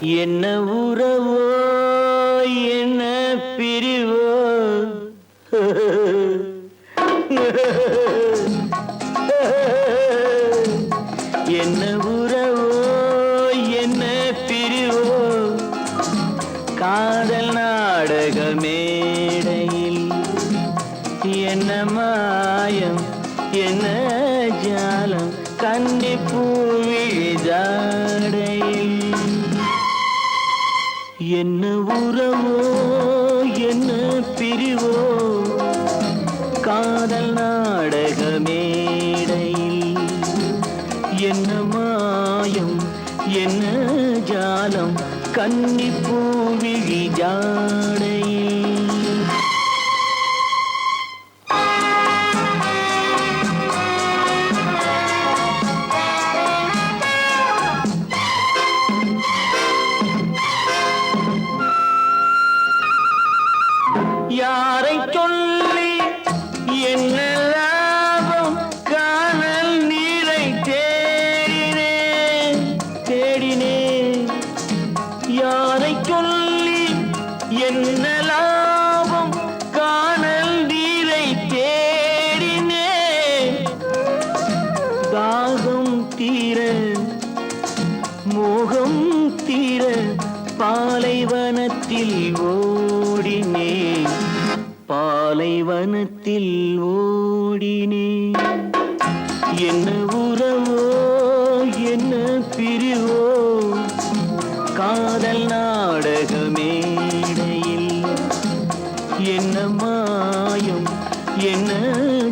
என்ன உறவோ என்ன பிரிவோ? என்ன உறவோ என்ன பிரிவோ? காதல் நாடக மேடையில் என்ன மாயம் என்ன ஜாலம்? கன்னி பூவிழி ஜாடையில் என்ன உறவோ என்ன பிரிவோ? காதல் நாடக மேடையில் என்ன மாயம் என்ன ஜாலம்? கன்னிப்பூ விழி ஜாடையில் என்ன லாபம்? காணல் நீரை தேடினே. தாகம் தீர மோகம் தீர பாலைவனத்தில் ஓடினே. பாலைவனத்தில் ஓடினே. என்ன என்ன மாயம் என்ன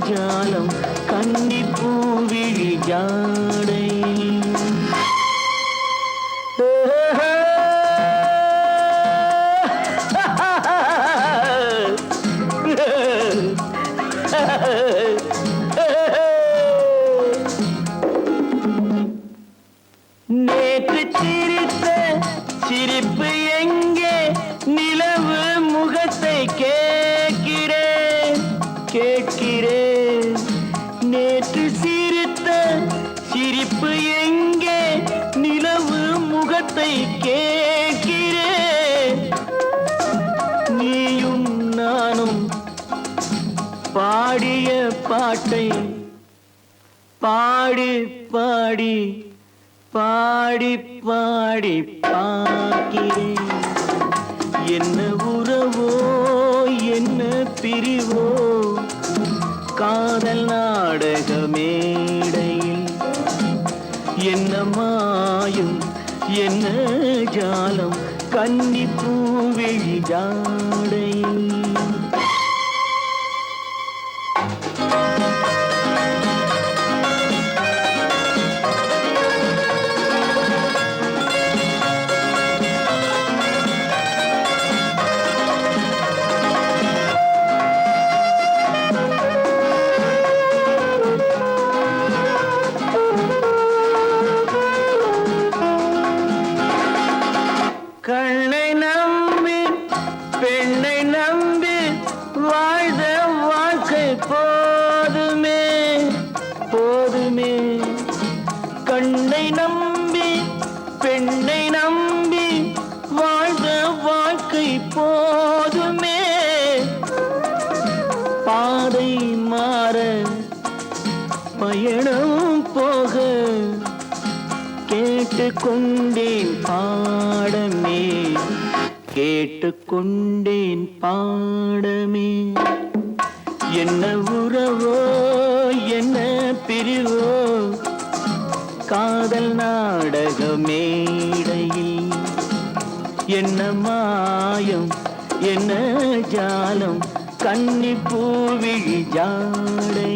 ஜாலம்? கன்னி பூவிழி ஜாடையில் நேற்று சிரித்த சிரிப்பு எங்கே? கேட்கிறேன் நேற்று சிரித்த சிரிப்பு எங்கே? நிலவு முகத்தை கேட்கிறேன் நீயும் நானும் பாடிய பாட்டை பாடி பாடி பாடி பாடி பார்க்கிறேன். மேடையில் என்ன மாயும் என்ன ஜாலம் கன்னி பூவிழி பயணம் போக கேட்டுக்கொண்டேன் பாடமே. கேட்டுக்கொண்டேன் பாடமே. என்ன உறவோ என்ன பிரிவோ காதல் நாடக மேடையில் என்ன மாயம் என்ன ஜாலம் கன்னி பூவிழி ஜாடை.